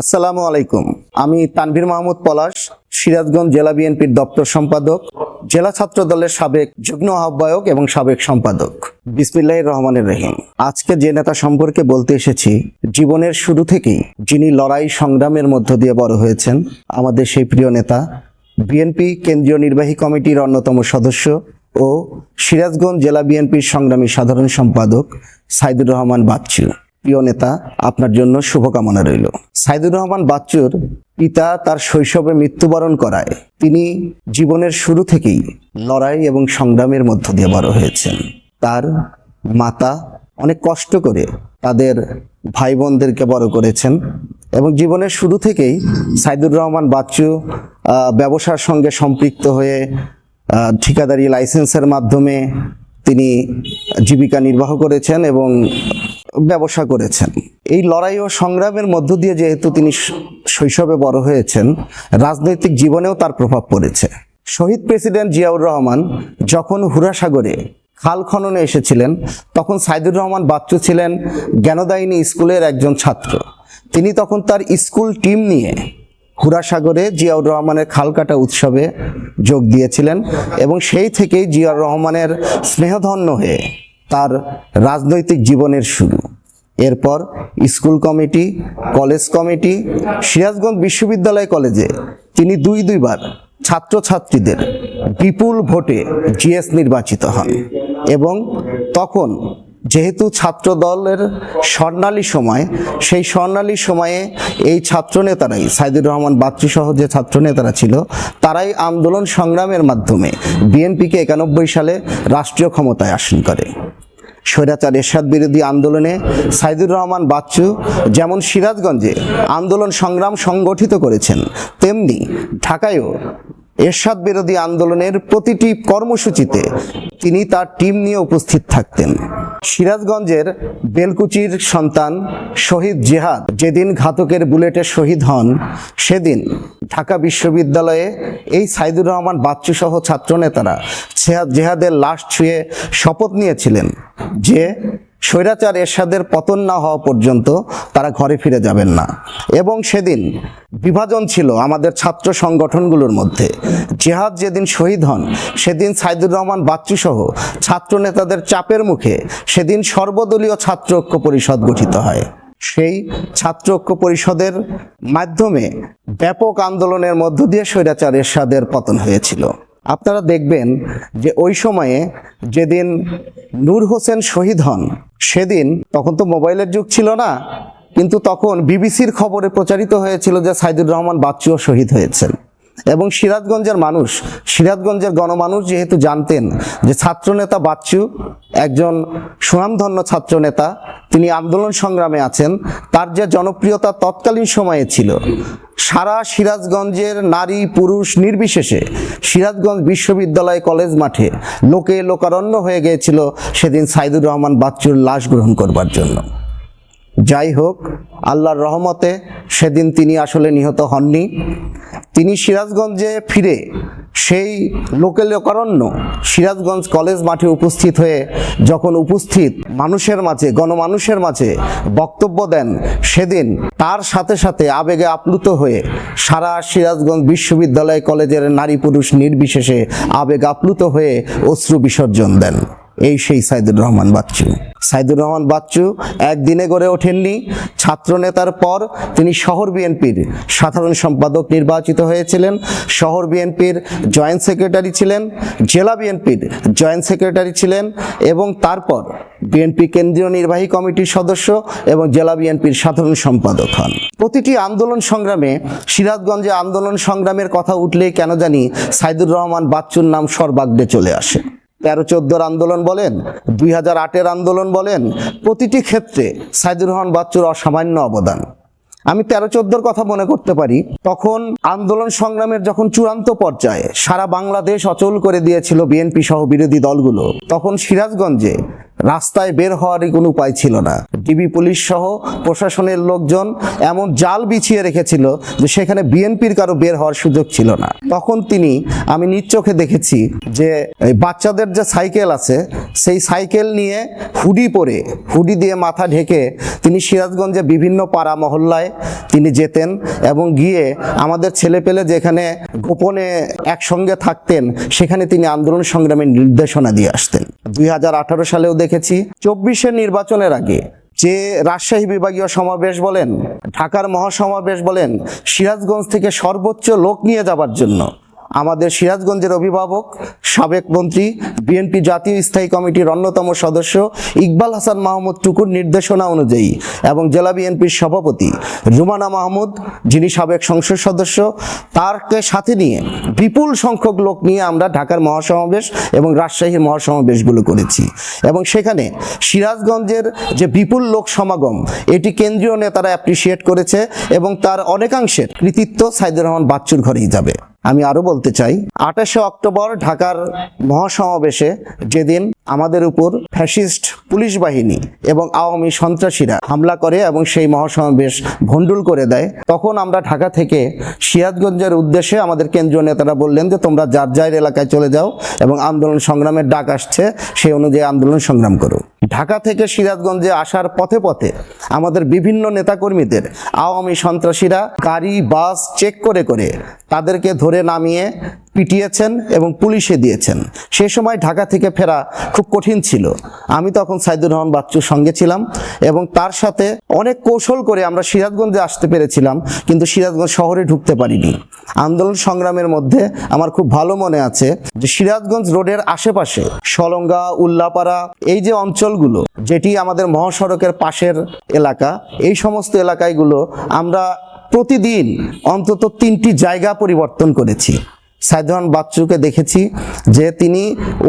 আসসালামু আলাইকুম। আমি তানভীর মাহমুদ পলাশ, সিরাজগঞ্জ জেলা বিএনপির দপ্তর সম্পাদক, জেলা ছাত্র দলের সাবেক যুগ্ম আহ্বায়ক এবং সাবেক সম্পাদক। বিসমিল্লাহ রহমানের রহিম। আজকে যে নেতা সম্পর্কে বলতে এসেছি, জীবনের শুরু থেকেই যিনি লড়াই সংগ্রামের মধ্য দিয়ে বড় হয়েছেন, আমাদের সেই প্রিয় নেতা, বিএনপি কেন্দ্রীয় নির্বাহী কমিটির অন্যতম সদস্য ও সিরাজগঞ্জ জেলা বিএনপির সংগ্রামী সাধারণ সম্পাদক সাইদুর রহমান বাচ্চু। প্রিয় নেতা, আপনার জন্য শুভকামনা রইল। সাইদুর রহমান বাচ্চুর পিতা তার শৈশবে মৃত্যুবরণ করায়। তিনি জীবনের শুরু থেকেই লড়াই এবং সংগ্রামের মধ্য দিয়ে বড় হয়েছেন। তার মাতা অনেক কষ্ট করে তাদের ভাই বোনদেরকে বড় করেছেন এবং জীবনের শুরু থেকেই সাইদুর রহমান বাচ্চু ব্যবসার সঙ্গে সম্পৃক্ত হয়ে ঠিকাদারি লাইসেন্সের মাধ্যমে তিনি জীবিকা নির্বাহ করেছেন এবং ব্যবসা করেছেন। এই লড়াই ও সংগ্রামের মধ্য দিয়ে যেহেতু তিনি শৈশবে বড় হয়েছেন, রাজনৈতিক জীবনেও তার প্রভাব পড়েছে। শহীদ প্রেসিডেন্ট জিয়াউর রহমান যখন হুরাসাগরে খাল খননে এসেছিলেন, তখন সাইদুর রহমান বাচ্চু ছিলেন জ্ঞানদায়িনী স্কুলের একজন ছাত্র। তিনি তখন তার স্কুল টিম নিয়ে হুরাসাগরে জিয়াউর রহমানের খালকাটা উৎসবে যোগ দিয়েছিলেন এবং সেই থেকেই জিয়াউর রহমানের স্নেহধন্য হয়ে তার রাজনৈতিক জীবনের শুরু। এরপর school committee, college committee, Sirajganj বিশ্ববিদ্যালয় কলেজে তিনি দুই দুইবার ছাত্রছাত্রীদের বিপুল ভোটে জিএস নির্বাচিত হন এবং তখন যেহেতু ছাত্র দলের স্বর্ণালী সময়, সেই স্বর্ণালী সময়ে এই ছাত্র নেতারাই সাইদুর রহমান বাচ্চু সহ যে ছাত্র নেতারা ছিল, তারাই আন্দোলন সংগ্রামের মাধ্যমে বিএনপিকে একানব্বই সালে রাষ্ট্রীয় ক্ষমতায় আসীন করে। স্বৈরাচার এরশাদ বিরোধী আন্দোলনে সাইদুর রহমান বাচ্চু যেমন সিরাজগঞ্জে আন্দোলন সংগ্রাম সংগঠিত করেছেন, তেমনি ঢাকায়ও এরশাদ বিরোধী আন্দোলনের প্রতিটি কর্মসূচিতে তিনি তার টিম নিয়ে উপস্থিত থাকতেন। সিরাজগঞ্জের বেলকুচির সন্তান শহীদ জেহাদ যেদিন ঘাতকের বুলেটে শহীদ হন, সেদিন ঢাকা বিশ্ববিদ্যালয়ে এই সাইদুর রহমান বাচ্চু সহ ছাত্রনেতারা জেহাদ জেহাদের লাশ ছুঁয়ে শপথ নিয়েছিলেন যে স্বৈরাচার এরশাদের পতন না হওয়া পর্যন্ত তারা ঘরে ফিরে যাবেন না। এবং সেদিন বিভাজন ছিল আমাদের ছাত্র সংগঠনগুলোর মধ্যে। জেহাদ যেদিন শহীদ হন, সেদিন সাইদুর রহমান বাচ্চু সহ ছাত্র নেতাদের চাপের মুখে সেদিন সর্বদলীয় ছাত্র ঐক্য পরিষদ গঠিত হয়। সেই ছাত্র ঐক্য পরিষদের মাধ্যমে ব্যাপক আন্দোলনের মধ্য দিয়ে স্বৈরাচার এরশাদের পতন হয়েছিল। আপনারা দেখবেন যে ওই সময়ে যেদিন নূর হোসেন শহীদ হন, সেদিন তখন তো মোবাইলের যুগ ছিল না, কিন্তু তখন বিবিসির খবরে প্রচারিত হয়েছিল যে সাইদুর রহমান বাচ্চুও শহীদ হয়েছেন। এবং সিরাজগঞ্জের মানুষ, সিরাজগঞ্জের গণমানুষ যেহেতু জানতেন যে ছাত্রনেতা বাচ্চু একজন সুনামধন্য ছাত্রনেতা, তিনি আন্দোলন সংগ্রামে আছেন, তার যে জনপ্রিয়তা তৎকালীন সময়ে ছিল, সারা সিরাজগঞ্জের নারী পুরুষ নির্বিশেষে সিরাজগঞ্জ বিশ্ববিদ্যালয় কলেজ মাঠে লোকে লোকারণ্য হয়ে গিয়েছিল সেদিন সাইদুর রহমান বাচ্চুর লাশ গ্রহণ করবার জন্য। যাই হোক, আল্লাহর রহমতে সেদিন তিনি আসলে নিহত হননি। তিনি সিরাজগঞ্জে ফিরে সেই লোকে লোকারণ্য সিরাজগঞ্জ কলেজ মাঠে উপস্থিত হয়ে যখন উপস্থিত মানুষের মাঝে, গণমানুষের মাঝে বক্তব্য দেন, সেদিন তার সাথে সাথে আবেগে আপ্লুত হয়ে সারা সিরাজগঞ্জ বিশ্ববিদ্যালয় কলেজের নারী পুরুষ নির্বিশেষে আবেগ আপ্লুত হয়ে অশ্রু বিসর্জন দেন। এই সেই সাইদুর রহমান বাচ্চু। সাইদুর রহমান বাচ্চু একদিনে গড়ে ওঠেননি। ছাত্র নেতার পর তিনি শহর বিএনপির সাধারণ সম্পাদক নির্বাচিত হয়েছিলেন। শহর বিএনপির জয়েন্ট সেক্রেটারি ছিলেন, জেলা বিএনপির জয়েন্ট সেক্রেটারি ছিলেন এবং তারপর বিএনপি কেন্দ্রীয় নির্বাহী কমিটির সদস্য এবং জেলা বিএনপির সাধারণ সম্পাদক হন। প্রতিটি আন্দোলন সংগ্রামে, সিরাজগঞ্জে আন্দোলন সংগ্রামের কথা উঠলেই কেন জানি সাইদুর রহমান বাচ্চুর নাম সর্বাগ্রে চলে আসে। তেরো চোদ্দোর আন্দোলন বলেন, দুই হাজার আটের আন্দোলন বলেন, প্রতিটি ক্ষেত্রে সাইদুর রহমান বাচ্চুর অসামান্য অবদান। আমি তেরো চোদ্দোর কথা মনে করতে পারি, তখন আন্দোলন সংগ্রামের যখন চূড়ান্ত পর্যায়ে সারা বাংলাদেশ অচল করে দিয়েছিল বিএনপি সহ বিরোধী দলগুলো, তখন সিরাজগঞ্জে রাস্তায় বের হওয়ারই কোনো উপায় ছিল না। ডিবি পুলিশ সহ প্রশাসনের লোকজন এমন জাল বিছিয়ে রেখেছিল যে সেখানে বিএনপির কারও বের হওয়ার সুযোগ ছিল না। তখন তিনি, আমি নিজ চোখে দেখেছি যে বাচ্চাদের যে সাইকেল আছে, সেই সাইকেল নিয়ে হুডি পরে, হুডি দিয়ে মাথা ঢেকে তিনি সিরাজগঞ্জে বিভিন্ন পাড়া মহল্লায় তিনি যেতেন এবং গিয়ে আমাদের ছেলেপেলে যেখানে গোপনে একসঙ্গে থাকতেন, সেখানে তিনি আন্দোলন সংগ্রামের নির্দেশনা দিয়ে আসতেন। দুই হাজার আঠারো সালেও দেখেছি চব্বিশের নির্বাচনের আগে যে রাজশাহী বিভাগীয় সমাবেশ বলেন, ঢাকার মহাসমাবেশ বলেন, সিরাজগঞ্জ থেকে সর্বোচ্চ লোক নিয়ে যাবার জন্য আমাদের সিরাজগঞ্জের অভিভাবক, সাবেক মন্ত্রী, বিএনপি জাতীয় স্থায়ী কমিটির অন্যতম সদস্য ইকবাল হাসান মাহমুদ টুকুর নির্দেশনা অনুযায়ী এবং জেলা বিএনপির সভাপতি রুমানা মাহমুদ, যিনি সাবেক সংসদ সদস্য, তারকে সাথে নিয়ে বিপুল সংখ্যক লোক নিয়ে আমরা ঢাকার মহাসমাবেশ এবং রাজশাহীর মহাসমাবেশগুলো করেছি। এবং সেখানে সিরাজগঞ্জের যে বিপুল লোক সমাগম, এটি কেন্দ্রীয় নেতারা অ্যাপ্রিসিয়েট করেছে এবং তার অনেকাংশের কৃতিত্ব সাইদুর রহমান বাচ্চুর ঘরেই যাবে। আমি আরও বলতে চাই, আঠাশে অক্টোবর ঢাকার মহাসমাবেশে যেদিন আমাদের উপর ফ্যাসিস্ট পুলিশ বাহিনী এবং আওয়ামী সন্ত্রাসীরা হামলা করে এবং সেই মহাসমাবেশ ভণ্ডুল করে দেয়, তখন আমরা ঢাকা থেকে সিরাজগঞ্জের উদ্দেশ্যে আমাদের কেন্দ্রীয় নেতারা বললেন যে, তোমরা যার যার এলাকায় চলে যাও এবং আন্দোলন সংগ্রামের ডাক আসছে, সেই অনুযায়ী আন্দোলন সংগ্রাম করো। ঢাকা থেকে সিরাজগঞ্জে আসার পথে পথে আমাদের বিভিন্ন নেতাকর্মীদের, আওয়ামী সন্ত্রাসীরা গাড়ি, বাস চেক করে করে তাদেরকে ধরে নামিয়ে পিটিয়েছেন এবং পুলিশে দিয়েছেন। সে সময় ঢাকা থেকে ফেরা খুব কঠিন ছিল। আমি তখন সাইদুর রহমান বাচ্চুর সঙ্গে ছিলাম এবং তার সাথে অনেক কৌশল করে আমরা সিরাজগঞ্জে আসতে পেরেছিলাম, কিন্তু সিরাজগঞ্জ শহরে ঢুকতে পারিনি। আন্দোলন সংগ্রামের মধ্যে আমার খুব ভালো মনে আছে যে সিরাজগঞ্জ রোডের আশেপাশে সলঙ্গা, উল্লাপাড়া, এই যে অঞ্চলগুলো যেটি আমাদের মহাসড়কের পাশের এলাকা, এই সমস্ত এলাকাগুলো আমরা প্রতিদিন অন্তত তিনটি জায়গা পরিবর্তন করেছি। সাইদুহান বাচ্চুকে দেখেছি যে তিনি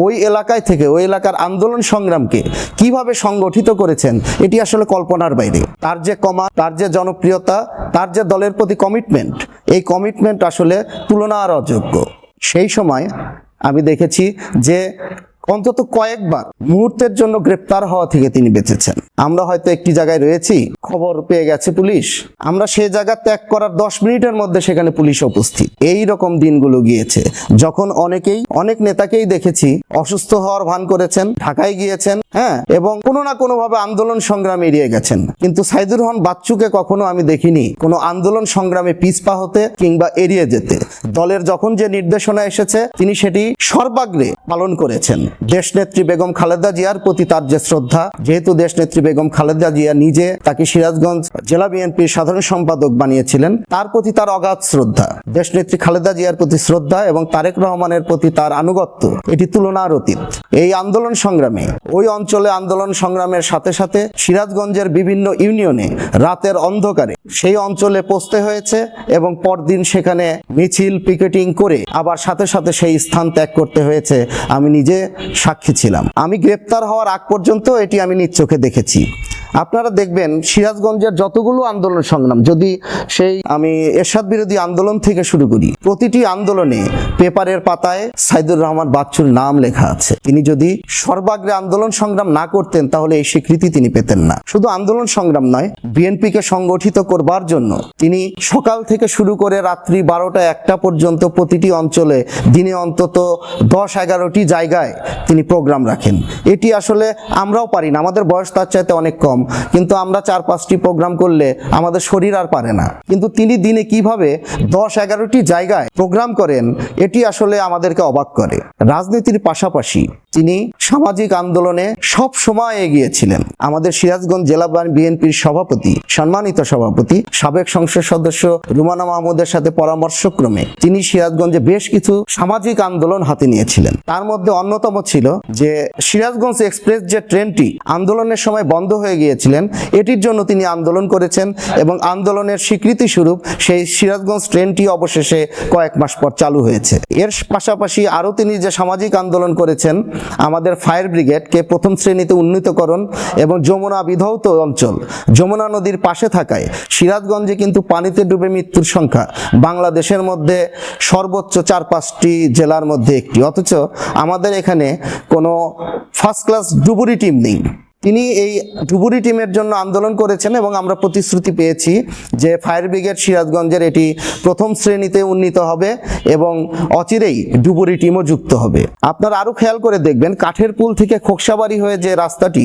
ওই এলাকায় থেকে, ওই এলাকার আন্দোলন সংগ্রামকে কীভাবে সংগঠিত করেছেন, এটি আসলে কল্পনার বাইরে। তার যে কমা, তার যে জনপ্রিয়তা, তার যে দলের প্রতি কমিটমেন্ট, এই কমিটমেন্ট আসলে তুলনা আর অযোগ্য। সেই সময় আমি দেখেছি যে অন্তত কয়েকবার মুহূর্তের জন্য গ্রেপ্তার হওয়া থেকে তিনি বেঁচেছেন। আমরা হয়তো একটি জায়গায় রয়েছি, খবর পেয়ে গেছে পুলিশ। আমরা সে জায়গা ত্যাগ করার দশ মিনিটের মধ্যে সেখানে পুলিশ উপস্থিত। এই রকম দিনগুলো গিয়েছে, যখন অনেকেই, অনেক নেতাকেই দেখেছি অসুস্থ হওয়ার ভান করেছেন, ঢাকায় গিয়েছেন হ্যাঁ এবং কোনো না কোনো ভাবে আন্দোলন সংগ্রাম এড়িয়ে গেছেন। কিন্তু সাইদুর রহমান বাচ্চুকে কখনো আমি দেখিনি কোনো আন্দোলন সংগ্রামে পিছপা হতে কিংবা এড়িয়ে যেতে। দলের যখন যে নির্দেশনা এসেছে, তিনি সেটি সর্বাগ্রে পালন করেছেন। দেশনেত্রী বেগম খালেদা জিয়ার প্রতি তার যে শ্রদ্ধা, যেহেতু দেশনেত্রী বেগম খালেদা জিয়া নিজে তাকে সিরাজগঞ্জ জেলা বিএনপির সাধারণ সম্পাদক বানিয়েছিলেন, তার প্রতি তার অগাধ শ্রদ্ধা। দেশনেত্রী খালেদা জিয়ার প্রতি শ্রদ্ধা এবং তারেক রহমানের প্রতি তার আনুগত্য, এটি তুলনার অতীত। এই আন্দোলন সংগ্রামে, ওই অঞ্চলে আন্দোলন সংগ্রামের সাথে সাথে সিরাজগঞ্জের বিভিন্ন ইউনিয়নে রাতের অন্ধকারে সেই অঞ্চলে পৌঁছতে হয়েছে এবং পরদিন সেখানে মিছিল, পিকেটিং করে আবার সাথে সাথে সেই স্থান ত্যাগ করতে হয়েছে। আমি নিজে সাক্ষী ছিলাম। আমি গ্রেপ্তার হওয়ার আগ পর্যন্ত এটি আমি নিজ চোখে দেখেছি। আপনারা দেখবেন সিরাজগঞ্জের যতগুলো আন্দোলন সংগ্রাম, যদি সেই আমি এরশাদ বিরোধী আন্দোলন থেকে শুরু করি, প্রতিটি আন্দোলনে পেপারের পাতায় সাইদুর রহমান বাচ্চুর নাম লেখা আছে। তিনি যদি সর্বাগ্রে আন্দোলন সংগ্রাম না করতেন, তাহলে এই স্বীকৃতি তিনি পেতেন না। শুধু আন্দোলন সংগ্রাম নয়, বিএনপিকে সংগঠিত করবার জন্য তিনি সকাল থেকে শুরু করে রাত্রি বারোটা একটা পর্যন্ত প্রতিটি অঞ্চলে দিনে অন্তত দশ এগারোটি জায়গায় তিনি প্রোগ্রাম রাখেন। এটি আসলে আমরাও পারি না, আমাদের বয়স তার চাইতে অনেক কম। কিন্তু আমরা চার পাঁচটি প্রোগ্রাম করলে আমাদের শরীর আর পারে না। কিন্তু তিনি দিনে কীভাবে দশ এগারোটি জায়গায় প্রোগ্রাম করেন, এটি আসলে আমাদেরকে অবাক করে। রাজনীতির পাশাপাশি তিনি সামাজিক আন্দোলনে সব সময় এগিয়েছিলেন। আমাদের সিরাজগঞ্জ জেলা বিএনপির সভাপতি, সম্মানিত সভাপতি, সাবেক সংসদ সদস্য রুমানা মাহমুদের সাথে পরামর্শক্রমে তিনি সিরাজগঞ্জে বেশ কিছু সামাজিক আন্দোলন হাতে নিয়েছিলেন। তার মধ্যে অন্যতম ছিল যে, সিরাজগঞ্জ এক্সপ্রেস যে ট্রেনটি আন্দোলনের সময় বন্ধ হয়ে গিয়েছিলেন, এটির জন্য তিনি আন্দোলন করেছেন এবং আন্দোলনের স্বীকৃতি স্বরূপ সেই সিরাজগঞ্জ ট্রেনটি অবশেষে কয়েক মাস পর চালু হয়েছে। এর পাশাপাশি আরও তিনি যে সামাজিক আন্দোলন করেছেন আমাদের ফায়ার ব্রিগেডকে প্রথম শ্রেণীতে উন্নীতকরণ এবং যমুনা বিধৌত অঞ্চল, যমুনা নদীর পাশে থাকায় সিরাজগঞ্জে কিন্তু পানিতে ডুবে মৃত্যুর সংখ্যা, বাংলাদেশের মধ্যে সর্বোচ্চ চার পাঁচটি জেলার মধ্যে একটি। অথচ আমাদের এখানে কোনো ফার্স্ট ক্লাস ডুবুরি টিম নেই। তিনি এই ডুবুরি টিমের জন্য আন্দোলন করেছেন এবং আমরা প্রতিশ্রুতি পেয়েছি যে ফায়ার ব্রিগেড সিরাজগঞ্জের এটি প্রথম শ্রেণীতে উন্নীত হবে এবং অচিরেই ডুবুরি টিমও যুক্ত হবে। আপনারা আরও খেয়াল করে দেখবেন, কাঠের পুল থেকে খোকসাবাড়ি হয়ে যে রাস্তাটি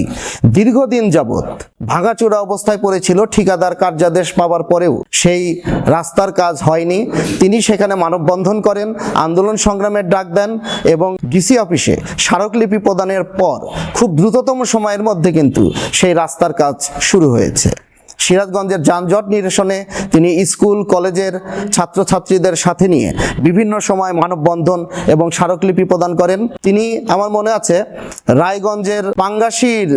দীর্ঘদিন যাবৎ ভাঙাচোরা অবস্থায় পড়েছিল, ঠিকাদার কার্যাদেশ পাওয়ার পরেও সেই রাস্তার কাজ হয়নি। তিনি সেখানে মানববন্ধন করেন, আন্দোলন সংগ্রামের ডাক দেন এবং ডিসি অফিসে স্মারকলিপি প্রদানের পর খুব দ্রুততম সময়ের মধ্যে কিন্তু সেই রাস্তার কাজ শুরু হয়েছে। সিরাজগঞ্জের যানজট নিরসনে তিনি স্কুল, কলেজের ছাত্রছাত্রীদের সাথে নিয়ে বিভিন্ন সময় মানববন্ধন এবং স্মারকলিপি প্রদান করেন। তিনি, আমার মনে আছে, রায়গঞ্জের পাঙ্গাসির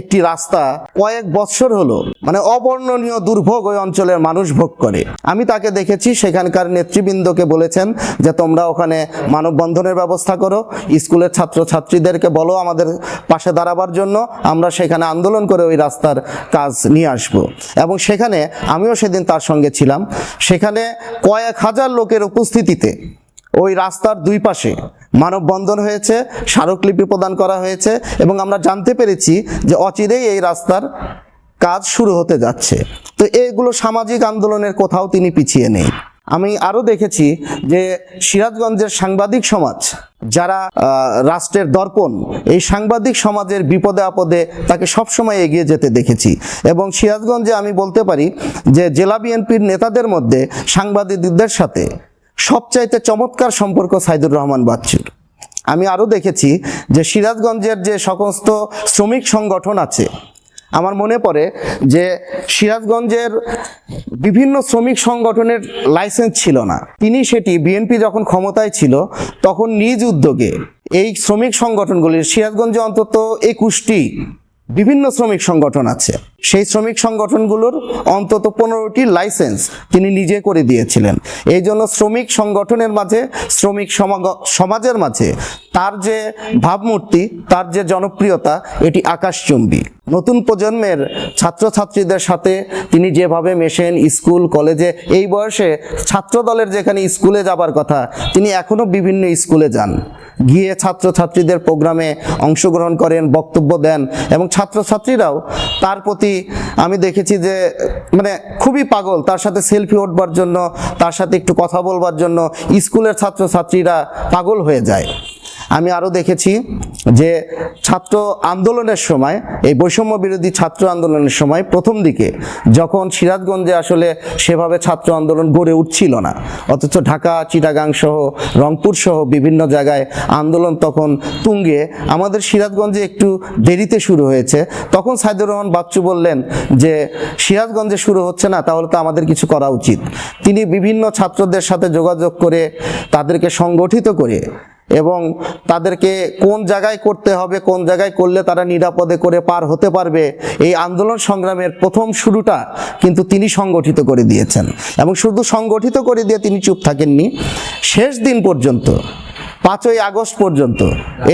একটি রাস্তা কয়েক বৎসর হলো মানে অবর্ণনীয় দুর্ভোগ ওই অঞ্চলের মানুষ ভোগ করে। আমি তাকে দেখেছি, সেখানকার নেতৃবৃন্দকে বলেছেন যে, তোমরা ওখানে মানববন্ধনের ব্যবস্থা করো, স্কুলের ছাত্রছাত্রীদেরকে বলো আমাদের পাশে দাঁড়াবার জন্য, আমরা সেখানে আন্দোলন করে ওই রাস্তার কাজ নিয়ে আসব। এবং সেখানে আমিও সেদিন তার সঙ্গে ছিলাম। সেখানে কয়েক হাজার লোকের উপস্থিতিতে ওই রাস্তার দুই পাশে মানববন্ধন হয়েছে, স্মারকলিপি প্রদান করা হয়েছে এবং আমরা জানতে পেরেছি যে অচিরেই এই রাস্তার কাজ শুরু হতে যাচ্ছে। তো এইগুলো সামাজিক আন্দোলনের কোথাও তিনি পিছিয়ে নেই। আমি আরও দেখেছি যে সিরাজগঞ্জের সাংবাদিক সমাজ, যারা রাষ্ট্রের দর্পণ, এই সাংবাদিক সমাজের বিপদে আপদে তাকে সবসময় এগিয়ে যেতে দেখেছি। এবং সিরাজগঞ্জে আমি বলতে পারি যে জেলা বিএনপির নেতাদের মধ্যে সাংবাদিকদের সাথে সবচাইতে চমৎকার সম্পর্ক সাইদুর রহমান বাচ্চুর। আমি আরও দেখেছি যে সিরাজগঞ্জের যে সমস্ত শ্রমিক সংগঠন আছে আমার মনে পড়ে যে সিরাজগঞ্জের বিভিন্ন শ্রমিক সংগঠনের লাইসেন্স ছিল না। তিনি সেটি বিএনপি যখন ক্ষমতায় ছিল, তখন নিজ উদ্যোগে এই শ্রমিক সংগঠনগুলির সিরাজগঞ্জে অন্তত একুশটি বিভিন্ন শ্রমিক সংগঠন আছে। সেই শ্রমিক সংগঠনগুলোর অন্তত পনেরোটি লাইসেন্স তিনি নিজে করে দিয়েছিলেন। এই জন্য শ্রমিক সংগঠনের মাঝে, শ্রমিক সমাজের মাঝে তার যে ভাবমূর্তি, তার যে জনপ্রিয়তা, এটি আকাশচুম্বী। নতুন প্রজন্মের ছাত্রছাত্রীদের সাথে তিনি যেভাবে মেশেন স্কুল, কলেজে, এই বয়সে ছাত্রদলের যেখানে স্কুলে যাবার কথা, তিনি এখনও বিভিন্ন স্কুলে যান। গিয়ে ছাত্রছাত্রীদের প্রোগ্রামে অংশগ্রহণ করেন, বক্তব্য দেন এবং ছাত্রছাত্রীরাও তার প্রতি আমি দেখেছি যে মানে খুবই পাগল, তার সাথে সেলফি উঠবার জন্য, তার সাথে একটু কথা বলবার জন্য স্কুলের ছাত্রছাত্রীরা পাগল হয়ে যায়। আমি আরও দেখেছি যে ছাত্র আন্দোলনের সময়, এই বৈষম্য বিরোধী ছাত্র আন্দোলনের সময় প্রথম দিকে যখন সিরাজগঞ্জে আসলে সেভাবে ছাত্র আন্দোলন গড়ে উঠছিল না, অথচ ঢাকা, চিটাগাং সহ, রংপুর সহ বিভিন্ন জায়গায় আন্দোলন তখন তুঙ্গে, আমাদের সিরাজগঞ্জে একটু দেরিতে শুরু হয়েছে। তখন সাইদুর রহমান বাচ্চু বললেন যে, সিরাজগঞ্জে শুরু হচ্ছে না, তাহলে তো আমাদের কিছু করা উচিত। তিনি বিভিন্ন ছাত্রদের সাথে যোগাযোগ করে তাদেরকে সংগঠিত করে এবং তাদেরকে কোন জায়গায় করতে হবে, কোন জায়গায় করলে তারা নিরাপদে করে পার হতে পারবে, এই আন্দোলন সংগ্রামের প্রথম শুরুটা কিন্তু তিনি সংগঠিত করে দিয়েছেন। এবং শুধু সংগঠিত করে দিয়ে তিনি চুপ থাকেননি, শেষ দিন পর্যন্ত পাঁচই আগস্ট পর্যন্ত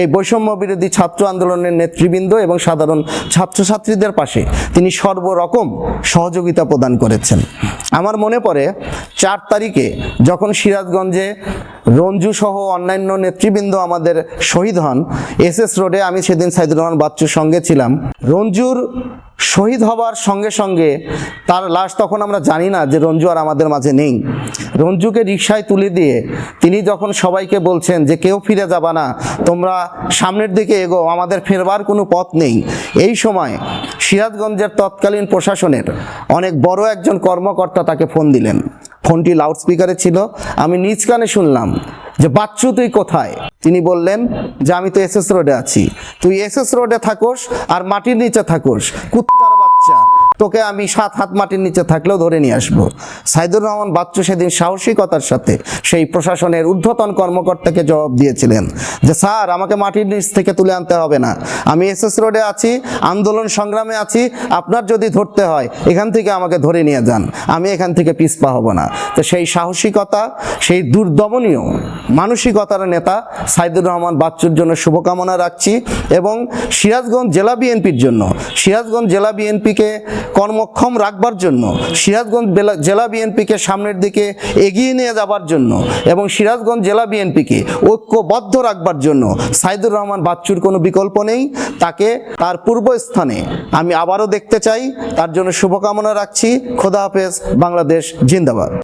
এই বৈষম্য বিরোধী ছাত্র আন্দোলনের নেতৃবৃন্দ এবং সাধারণ ছাত্রছাত্রীদের পাশে তিনি সর্বরকম সহযোগিতা প্রদান করেছেন। আমার মনে পড়ে, চার তারিখে যখন সিরাজগঞ্জে রঞ্জু সহ অন্যান্য নেতৃবৃন্দ আমাদের শহীদ হন এস এস রোডে আমি সেদিন সাইদুর রহমান বাচ্চুর সঙ্গে ছিলাম। রঞ্জুর শহীদ হবার সঙ্গে সঙ্গে তার লাশ তখন আমরা জানি না যে রঞ্জু আর আমাদের মাঝে নেই। রঞ্জুকে রিক্সায় তুলে দিয়ে তিনি যখন সবাইকে বলছেন যে কেউ ফিরে যাবা না, তোমরা সামনের দিকে এগো আমাদের ফেরবার কোনো পথ নেই। এই সময় সিরাজগঞ্জের তৎকালীন প্রশাসনের অনেক বড় একজন কর্মকর্তা তাকে ফোন দিলেন। ফোনটি লাউডস্পিকারে ছিল। আমি নিজ কানে শুনলাম যে, বাচ্চু, তুই কোথায়? তিনি বললেন যে আমি তো এসএস রোডে আছি। তুই এসএস রোডে থাকোস আর মাটির নিচে থাকোস। কুত্তার বাচ্চা। তোকে আমি সাত হাত মাটির নিচে থাকলেও ধরে নিয়ে আসব। সাইদুর রহমান বাচ্চু সেদিন সাহসিকতার সাথে সেই প্রশাসনের ঊর্ধ্বতন কর্মকর্তাকে জবাব দিয়েছিলেন যে, স্যার, আমাকে মাটির নিচ থেকে তুলে আনতে হবে না। আমি এসএস রোডে আছি, আন্দোলন সংগ্রামে আছি। আপনার যদি ধরতে হয়, এখান থেকে আমাকে ধরে নিয়ে যান। আমি এখান থেকে পিছপা হব না। তো সেই সাহসিকতা, সেই দুর্দমনীয় মানসিকতার নেতা সাইদুর রহমান বাচ্চুর জন্য শুভকামনা রাখছি এবং সিরাজগঞ্জ জেলা বিএনপির জন্য, সিরাজগঞ্জ জেলা বিএনপিকে কর্মক্ষম রাখবার জন্য, সিরাজগঞ্জ জেলা বিএনপিকে সামনের দিকে এগিয়ে নিয়ে যাবার জন্য এবং সিরাজগঞ্জ জেলা বিএনপিকে ঐক্যবদ্ধ রাখবার জন্য সাইদুর রহমান বাচ্চুর কোনো বিকল্প নেই। তাকে তার পূর্বস্থানে আমি আবারও দেখতে চাই। তার জন্য শুভকামনা রাখছি। খোদা হাফেজ। বাংলাদেশ জিন্দাবাদ।